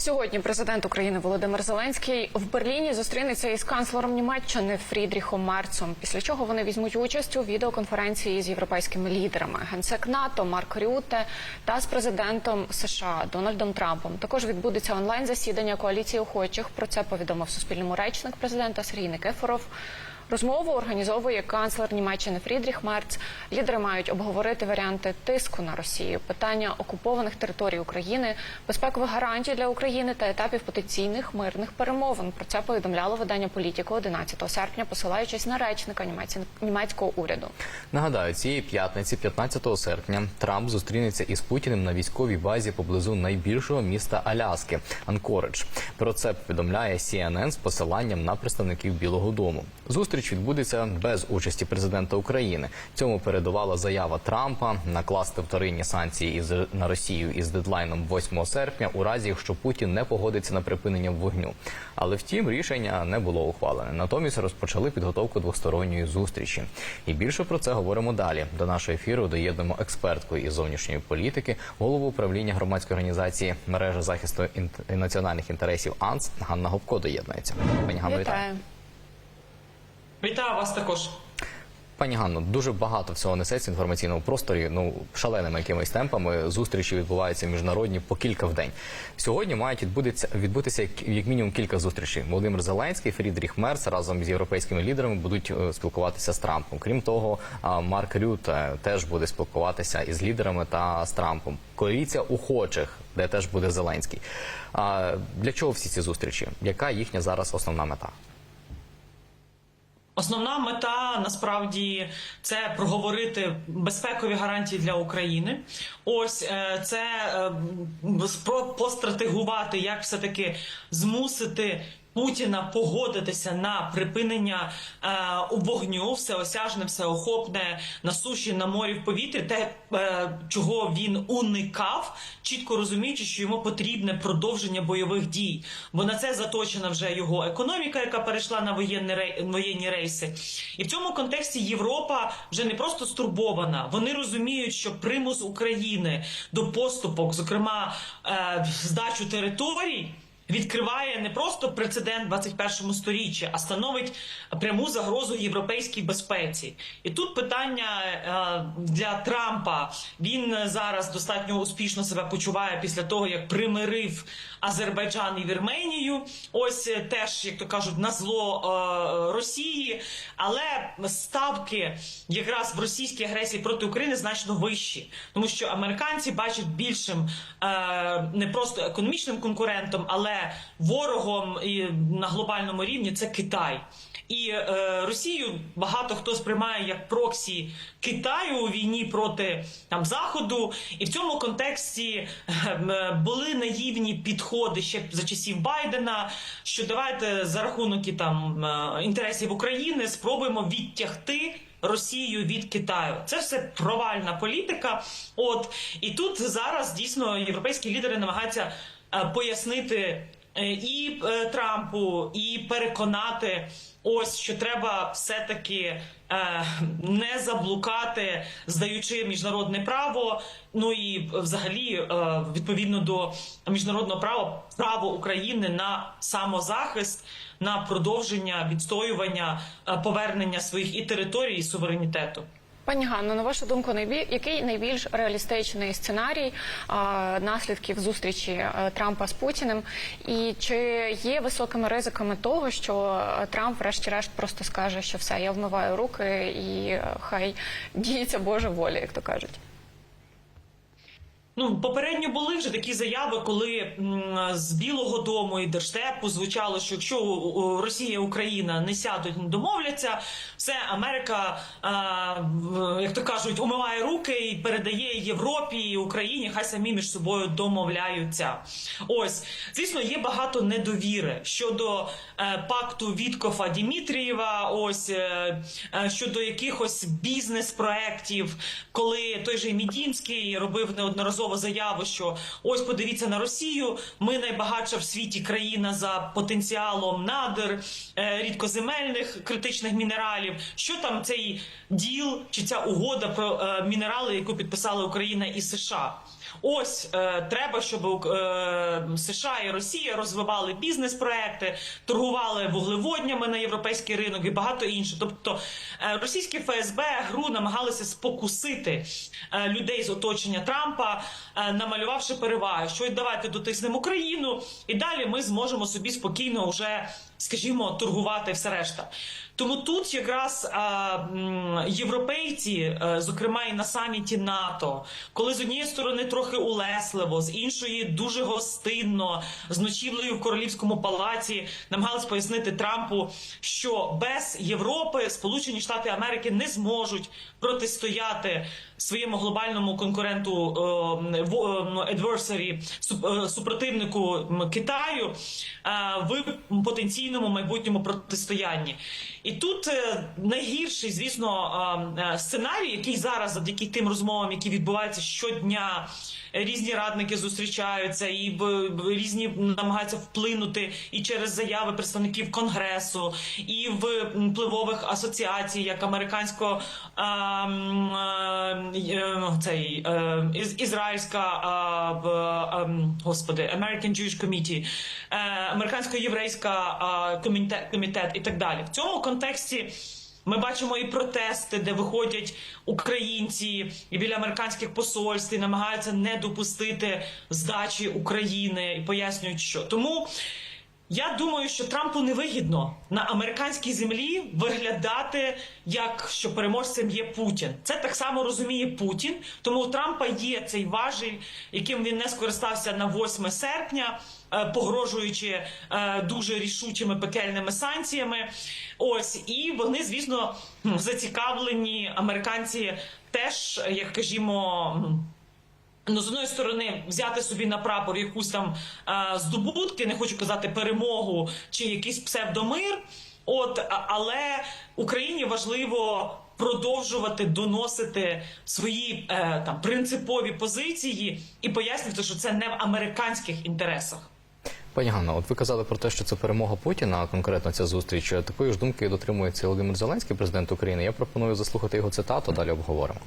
Сьогодні президент України Володимир Зеленський в Берліні зустрінеться із канцлером Німеччини Фрідріхом Мерцом. Після чого вони візьмуть участь у відеоконференції з європейськими лідерами генсек НАТО Марк Рюте та з президентом США Дональдом Трампом. Також відбудеться онлайн засідання коаліції охочих. Про це повідомив Суспільному речник президента Сергій Никифоров. Розмову організовує канцлер Німеччини Фрідріх Мерц. Лідери мають обговорити варіанти тиску на Росію, питання окупованих територій України, безпекових гарантій для України та етапів потенційних мирних перемовин. Про це повідомляло видання Політіко 11 серпня, посилаючись на речника німець- німецького уряду. Нагадаю, цієї п'ятниці, 15 серпня, Трамп зустрінеться із Путіним на військовій базі поблизу найбільшого міста Аляски Анкоридж. Про це повідомляє CNN з посиланням на представників Білого Дому. Зустріч відбудеться без участі президента України. Цьому передувала заява Трампа накласти вторинні санкції із на Росію із дедлайном 8 серпня, у разі якщо Путін не погодиться на припинення вогню. Але втім, рішення не було ухвалене. Натомість розпочали підготовку двосторонньої зустрічі. І більше про це говоримо далі. До нашого ефіру доєднуємо експертку із зовнішньої політики, голову управління громадської організації мережа захисту національних інтересів АНС Ганна Гопко доєднується. Пані Ганно, вітаю. Вітаю. Вас також. Пані Ганно, дуже багато всього несеться в інформаційному просторі. Ну шаленими якимись темпами. Зустрічі відбуваються міжнародні по кілька в день. Сьогодні мають відбудеться відбутися як, як мінімум кілька зустрічей. Володимир Зеленський, Фрідріх Мерц разом з європейськими лідерами будуть е, спілкуватися з Трампом. Крім того, Марк Рют теж буде спілкуватися із лідерами та з Трампом. Коаліція охочих, де теж буде Зеленський. Для чого всі ці зустрічі? Яка їхня зараз основна мета? Основна мета насправді це проговорити безпекові гарантії для України. Ось е, це е, постратегувати, як все таки змусити. Путіна погодитися на припинення е, вогню, всеосяжне, всеохопне на суші, на морі, в повітрі, те, е, чого він уникав, чітко розуміючи, що йому потрібне продовження бойових дій. Бо на це заточена вже його економіка, яка перейшла на воєнні рей- воєнні рейси. І в цьому контексті Європа вже не просто стурбована. Вони розуміють, що примус України до поступок, зокрема е, здачу територій відкриває не просто прецедент 21 сторіччі, а становить пряму загрозу європейській безпеці. І тут питання е, для Трампа він зараз достатньо успішно себе почуває після того, як примирив Азербайджан і Вірменію. Ось е, теж, як то кажуть, на зло е, Росії, але ставки якраз в російській агресії проти України значно вищі, тому що американці бачать більшим не просто економічним конкурентом, але ворогом і на глобальному рівні це Китай. І е, Росію багато хто сприймає як проксі Китаю у війні проти там заходу, і в цьому контексті е, були наївні підходи ще за часів Байдена. Що давайте за рахунок і там е, інтересів України спробуємо відтягти. Росію від Китаю це все провальна політика. От і тут зараз дійсно європейські лідери намагаються е, пояснити і е, Трампу, і переконати. Ось що треба все-таки е, не заблукати, здаючи міжнародне право. Ну і е, взагалі, е, відповідно до міжнародного права, право України на самозахист, на продовження відстоювання е, повернення своїх і територій, і суверенітету. Пані Ганно, на вашу думку, який найбільш реалістичний сценарій наслідків зустрічі е, Трампа з Путіним? І чи є високими ризиками того, що е, Трамп, врешті-решт, просто скаже, що все, я вмиваю руки, і е, хай діється Божа воля, як то кажуть? Ну, попередньо були вже такі заяви, коли з Білого Дому і Держдепу звучало, що якщо Росія і Україна не сядуть, не домовляться, все Америка, як то кажуть, умиває руки і передає Європі і Україні, хай самі між собою домовляються. Ось, звісно, є багато недовіри щодо е, пакту Віткофа Дімітрієва. Ось е, е, щодо якихось бізнес-проєктів, коли той же Мідінський робив неодноразово заяву, що ось подивіться на Росію. Ми найбагатша в світі країна за потенціалом надр, е, рідкоземельних критичних мінералів. Що там цей діл чи ця угода про е, мінерали, яку підписали Україна і США? Ось е, треба, щоб е, США і Росія розвивали бізнес-проекти, торгували вуглеводнями на європейський ринок і багато інше. Тобто е, російське ФСБ ГРУ намагалися спокусити е, людей з оточення Трампа, намалювавши переваги, що й давайте дотиснемо Україну, і далі ми зможемо собі спокійно вже, скажімо, торгувати все решта. Тому тут якраз європейці, е, зокрема і на саміті НАТО, коли з однієї сторони трохи улесливо, з іншої дуже гостинно, з ночівлею в королівському палаці, намагались пояснити Трампу, що без Європи Сполучені Штати Америки не зможуть протистояти своєму глобальному конкуренту е, е, adversary, суп- супротивнику Китаю в потенційному майбутньому протистоянні. І тут е, найгірший, звісно, е, сценарій, який зараз, завдяки тим розмовам, які відбуваються щодня, різні радники зустрічаються і різні намагаються вплинути і через заяви представників конгресу, і в впливових асоціацій, як американсько цей із- ізраїльська господи American Jewish Committee, е, американсько-єврейська комітет і так далі. В цьому контексті. Ми бачимо і протести, де виходять українці і біля американських посольств і намагаються не допустити здачі України і пояснюють, що тому. Я думаю, що Трампу невигідно на американській землі виглядати як що переможцем є Путін. Це так само розуміє Путін. Тому у Трампа є цей важіль, яким він не скористався на 8 серпня, е, погрожуючи е, дуже рішучими пекельними санкціями. Ось і вони, звісно, зацікавлені американці теж, як кажімо. Ну, з одної сторони, взяти собі на прапор якусь там е, здобутки, не хочу казати перемогу чи якийсь псевдомир. От, але Україні важливо продовжувати доносити свої е, там принципові позиції і пояснювати, що це не в американських інтересах. Пані Ганно, от ви казали про те, що це перемога Путіна, а конкретно ця зустріч. Такої ж думки дотримується Володимир Зеленський, президент України. Я пропоную заслухати його цитату. Далі обговоримо.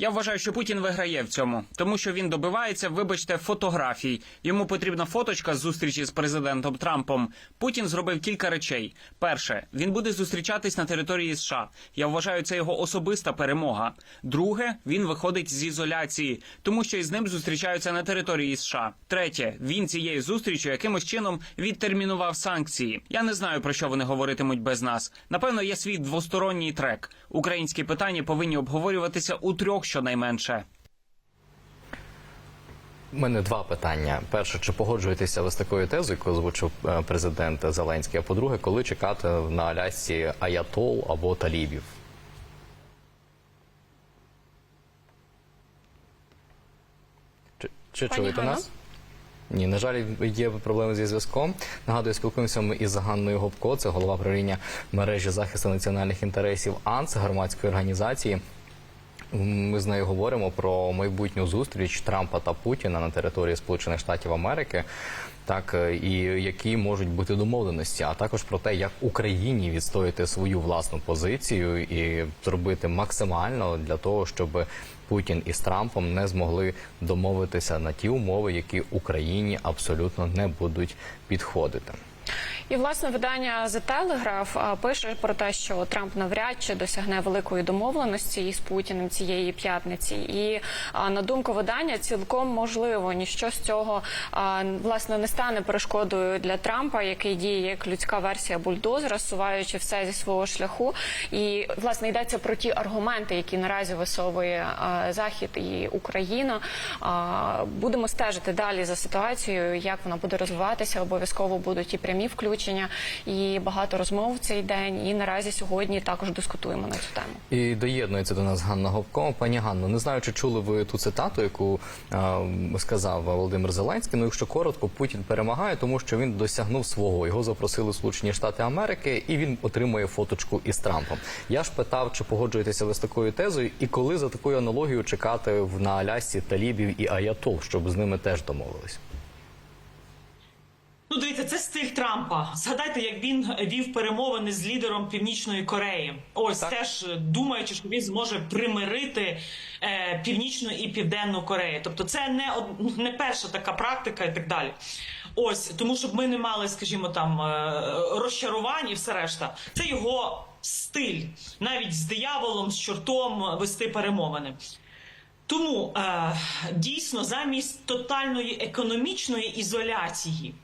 Я вважаю, що Путін виграє в цьому, тому що він добивається, вибачте, фотографій. Йому потрібна фоточка з зустрічі з президентом Трампом. Путін зробив кілька речей. Перше, він буде зустрічатись на території США. Я вважаю, це його особиста перемога. Друге, він виходить з ізоляції, тому що із ним зустрічаються на території США. Третє, він цією зустрічю якимось чином відтермінував санкції. Я не знаю про що вони говоритимуть без нас. Напевно, є свій двосторонній трек. Українські питання повинні обговорюватися у трьох щонайменше. У мене два питання. Перше, чи погоджуєтеся ви з такою тезою, яку озвучив е, президент Зеленський? А по-друге, коли чекати на Алясці Аятол або Талібів? Чи, чи чуєте нас? Ні, на жаль, є проблеми зі зв'язком. Нагадую, спілкуємося ми із Ганною Гопко, це голова правління мережі захисту національних інтересів АНЦ громадської організації. Ми з нею говоримо про майбутню зустріч Трампа та Путіна на території Сполучених Штатів Америки. Так е, і які можуть бути домовленості, а також про те, як Україні відстояти свою власну позицію і зробити максимально для того, щоб Путін із Трампом не змогли домовитися на ті умови, які Україні абсолютно не будуть підходити. І власне видання The Telegraph пише про те, що Трамп навряд чи досягне великої домовленості із Путіним цієї п'ятниці. І на думку видання, цілком можливо, ніщо з цього власне не стане перешкодою для Трампа, який діє як людська версія бульдозера, суваючи все зі свого шляху. І власне йдеться про ті аргументи, які наразі висовує Захід і Україна. Будемо стежити далі за ситуацією, як вона буде розвиватися. Обов'язково будуть і прямі включення, і багато розмов в цей день. І наразі сьогодні також дискутуємо на цю тему. І доєднується до нас Ганна Говко. Пані Ганно, не знаю, чи чули ви ту цитату, яку е, сказав Володимир Зеленський. Ну, якщо коротко, Путін перемагає, тому що він досягнув свого. Його запросили Сполучені Штати Америки, і він отримує фоточку із Трампом. Я ж питав, чи погоджуєтеся ви з такою тезою, і коли за такою аналогією чекати в на Алясці талібів і Аятол, щоб з ними теж домовились. Ну, дивіться, це стиль. Трампа. Згадайте, як він вів перемовини з лідером Північної Кореї. Ось теж е, думаючи, що він зможе примирити е, Північну і Південну Корею. Тобто, це не од- не перша така практика і так далі. Ось тому, щоб ми не мали, скажімо, там е, розчарувань і все решта. Це його стиль, навіть з дияволом, з чортом вести перемовини. Тому е, дійсно замість тотальної економічної ізоляції.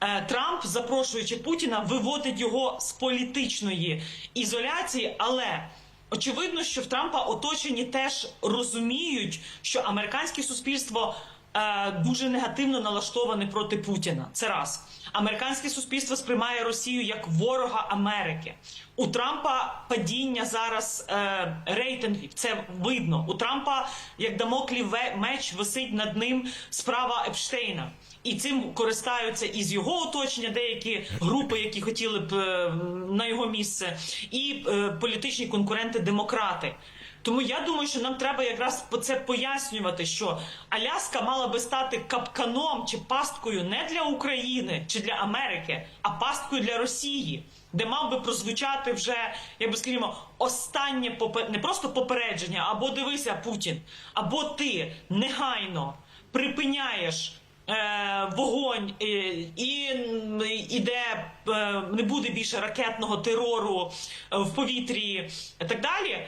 Е, Трамп, запрошуючи Путіна, виводить його з політичної ізоляції, але очевидно, що в Трампа оточені теж розуміють, що американське суспільство е, дуже негативно налаштоване проти Путіна. Це раз. Американське суспільство сприймає Росію як ворога Америки. У Трампа падіння зараз е, рейтингів. Це видно. У Трампа, як дамоклів меч, висить над ним справа Епштейна. І цим користаються із його оточення деякі групи, які хотіли б е, на його місце, і е, політичні конкуренти демократи. Тому я думаю, що нам треба якраз по це пояснювати, що Аляска мала би стати капканом чи пасткою не для України чи для Америки, а пасткою для Росії, де мав би прозвучати вже, як би скажімо, останнє не просто попередження, або дивися, Путін, або ти негайно припиняєш. е, Вогонь е, і іде е, не буде більше ракетного терору в повітрі і так далі.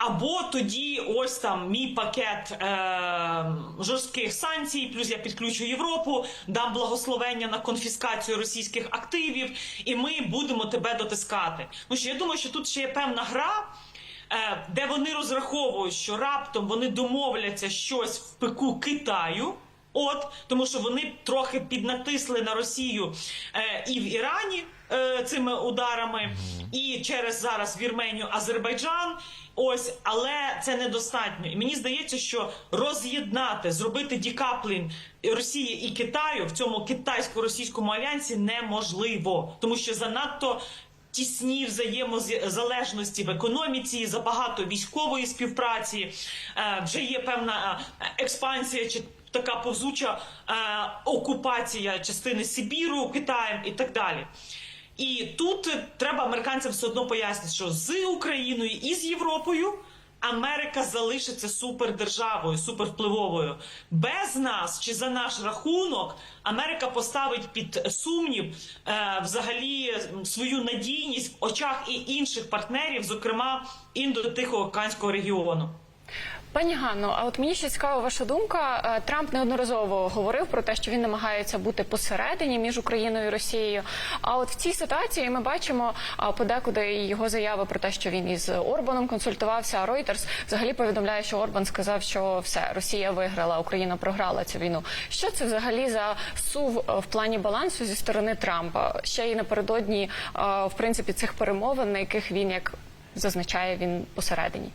Або тоді ось там мій пакет е, жорстких санкцій, плюс я підключу Європу, дам благословення на конфіскацію російських активів, і ми будемо тебе дотискати. Ну що я думаю, що тут ще є певна гра. е, Де вони розраховують, що раптом вони домовляться щось в пику Китаю, от тому, що вони трохи піднатисли на Росію е, і в Ірані е, цими ударами, і через зараз Вірменію, Азербайджан. Ось, але це недостатньо. І мені здається, що роз'єднати, зробити дікаплінг Росії і Китаю в цьому китайсько-російському альянсі неможливо, тому що занадто. Тісні взаємозалежності в економіці, забагато військової співпраці, е, вже є певна е, експансія чи така повзуча е, окупація частини Сибіру Китаєм і так далі. І тут треба американцям все одно пояснити, що з Україною і з Європою Америка залишиться супердержавою, супервпливовою. Без нас чи за наш рахунок Америка поставить під сумнів е, взагалі свою надійність в очах і інших партнерів, зокрема індо-тихоокеанського регіону. Пані Ганно, а от мені ще цікава ваша думка. Е, Трамп неодноразово говорив про те, що він намагається бути посередині між Україною і Росією. А от в цій ситуації ми бачимо подекуди його заяви про те, що він із Орбаном консультувався. А Reuters взагалі повідомляє, що Орбан сказав, що все Росія виграла, Україна програла цю війну. Що це взагалі за сув е, в плані балансу зі сторони Трампа? Ще й напередодні е, в принципі цих перемовин, на яких він як зазначає він посередині.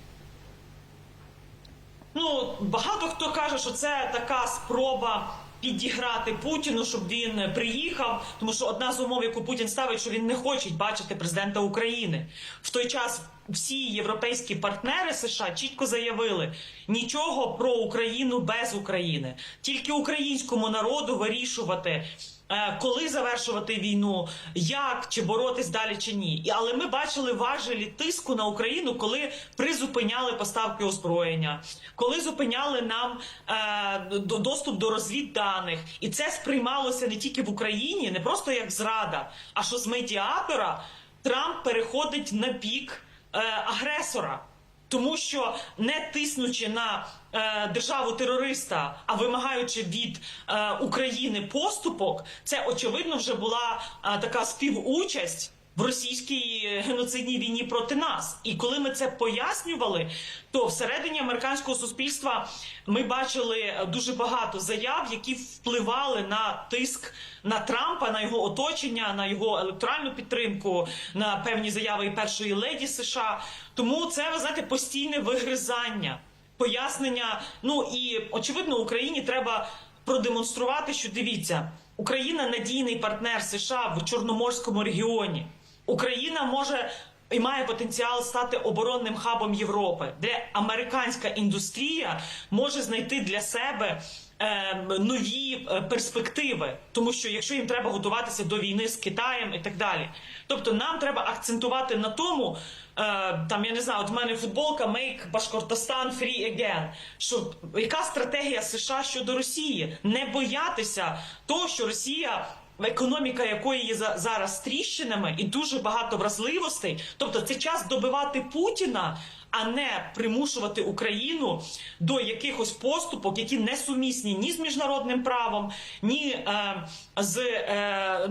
Ну, багато хто каже, що це така спроба підіграти Путіну, щоб він приїхав. Тому що одна з умов, яку Путін ставить, що він не хоче бачити президента України. В той час всі європейські партнери США чітко заявили нічого про Україну без України, тільки українському народу вирішувати. Е, Коли завершувати війну, як? Чи боротись далі чи ні, але ми бачили важелі тиску на Україну, коли призупиняли поставки озброєння, коли зупиняли нам е, до- доступ до розвідданих, і це сприймалося не тільки в Україні, не просто як зрада, а що з медіатора Трамп переходить на бік е, агресора. Тому що не тиснучи на е, державу терориста, а вимагаючи від е, України поступок, це очевидно вже була е, така співучасть в російській геноцидній війні проти нас. І коли ми це пояснювали, то всередині американського суспільства ми бачили дуже багато заяв, які впливали на тиск на Трампа, на його оточення, на його електоральну підтримку, на певні заяви і першої леді США. Тому це ви знаєте постійне вигризання, пояснення. Ну і очевидно, Україні треба продемонструвати, що дивіться, Україна надійний партнер США в Чорноморському регіоні. Україна може і має потенціал стати оборонним хабом Європи, де американська індустрія може знайти для себе е, нові е, перспективи, тому що якщо їм треба готуватися до війни з Китаєм і так далі. Тобто нам треба акцентувати на тому, е, там я не знаю, от в мене футболка Make Башкортостан Free Again. Що яка стратегія США щодо Росії? Не боятися того, що Росія. Економіка якої є за- зараз тріщинами і дуже багато вразливостей. Тобто це час добивати Путіна, а не примушувати Україну до якихось поступок, які не сумісні ні з міжнародним правом, ні е, з е, е,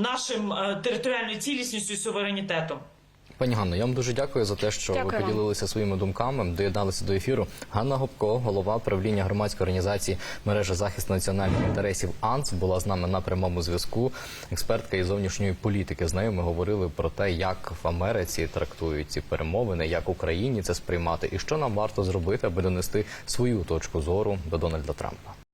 нашим е, територіальною цілісністю і суверенітетом. Пані Ганно, я вам дуже дякую за те, що Дякую ви вам. поділилися своїми думками, доєдналися до ефіру. Ганна Гопко, голова правління громадської організації мережа захисту національних інтересів АНЦ, була з нами на прямому зв'язку. Експертка із зовнішньої політики. З нею ми говорили про те, як в Америці трактують ці перемовини, як Україні це сприймати, і що нам варто зробити, аби донести свою точку зору до Дональда Трампа.